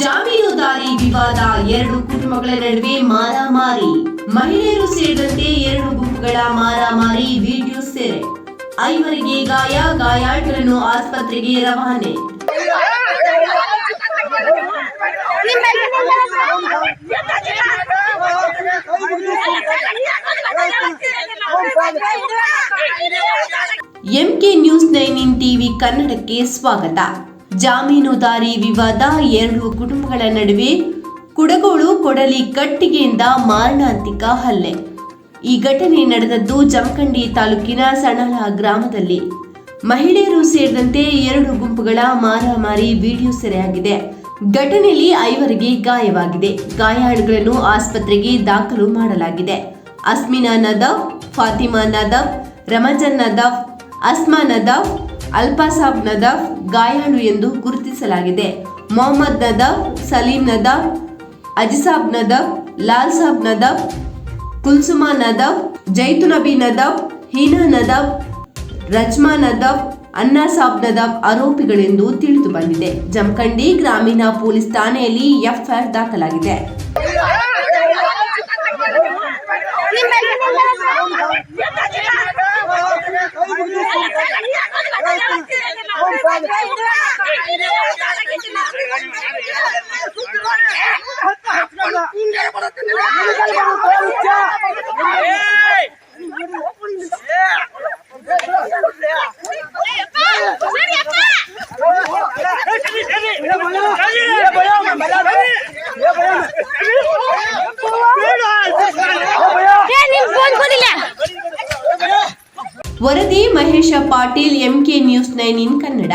ಜಾಮೀನುದಾರಿ ವಿವಾದ ಎರಡು ಕುಟುಂಬಗಳ ನಡುವೆ ಮಾರಾಮಾರಿ. ಮಹಿಳೆಯರು ಸೇರಿದಂತೆ ಎರಡು ಗುಂಪುಗಳ ಮಾರಾಮಾರಿ ವಿಡಿಯೋ ಸೆರೆ. ಐವರಿಗೆ ಗಾಯ, ಗಾಯಾಳುಗಳನ್ನು ಆಸ್ಪತ್ರೆಗೆ ರವಾನೆ. M K news nine in TV ಕನ್ನಡಕ್ಕೆ ಸ್ವಾಗತ. ಜಾಮೀನುದಾರಿ ವಿವಾದ ಎರಡು ಕುಟುಂಬಗಳ ನಡುವೆ ಕುಡಗೋಳು ಕೊಡಲಿ ಕಟ್ಟಿಗೆಯಿಂದ ಮಾರಣಾಂತಿಕ ಹಲ್ಲೆ. ಈ ಘಟನೆ ನಡೆದದ್ದು ಜಮಖಂಡಿ ತಾಲೂಕಿನ ಸಣಲ ಗ್ರಾಮದಲ್ಲಿ. ಮಹಿಳೆಯರು ಸೇರಿದಂತೆ ಎರಡು ಗುಂಪುಗಳ ಮಾರಾಮಾರಿ ವಿಡಿಯೋ ಸೆರೆಯಾಗಿದೆ. ಘಟನೆಯಲ್ಲಿ ಐವರಿಗೆ ಗಾಯವಾಗಿದೆ. ಗಾಯಾಳುಗಳನ್ನು ಆಸ್ಪತ್ರೆಗೆ ದಾಖಲು ಮಾಡಲಾಗಿದೆ. ಅಸ್ಮಿನಾ ನದಫ್, ಫಾತಿಮಾ ನದಫ್, ರಮಜನ್ ನದಫ್, ಅಸ್ಮಾ ನದಫ್ ಅಲ್ಪಾಸಾಬ್ ನದಾಫ್ ಗಾಯಾಳು ಎಂದು ಗುರುತಿಸಲಾಗಿದೆ. ಮೊಹಮ್ಮದ್ ನದಾಫ್, ಸಲೀಂ ನದಾಫ್, ಅಜಿಸಾಬ್ ನದಾಫ್, ಲಾಲ್ ಸಾಬ್ ನದಾಫ್, ಕುಲ್ಸುಮಾ ನದಾಫ್ ಜೈತುನಬಿ ನದಾಫ್, ಹೀನಾ ನದಾಫ್, ರಜ್ಮಾ ನದಾಫ್ ಅನ್ನಾ ಸಾಬ್ ನದಾಫ್ ಆರೋಪಿಗಳೆಂದು ತಿಳಿದು ಬಂದಿದೆ. ಜಮಖಂಡಿ ಗ್ರಾಮೀಣ ಪೊಲೀಸ್ ಠಾಣೆಯಲ್ಲಿ ಎಫ್ಐಆರ್ ದಾಖಲಾಗಿದೆ. ఇంకెళ్ళ ವರದಿ Mahesh Patil M K news nine in Kannada.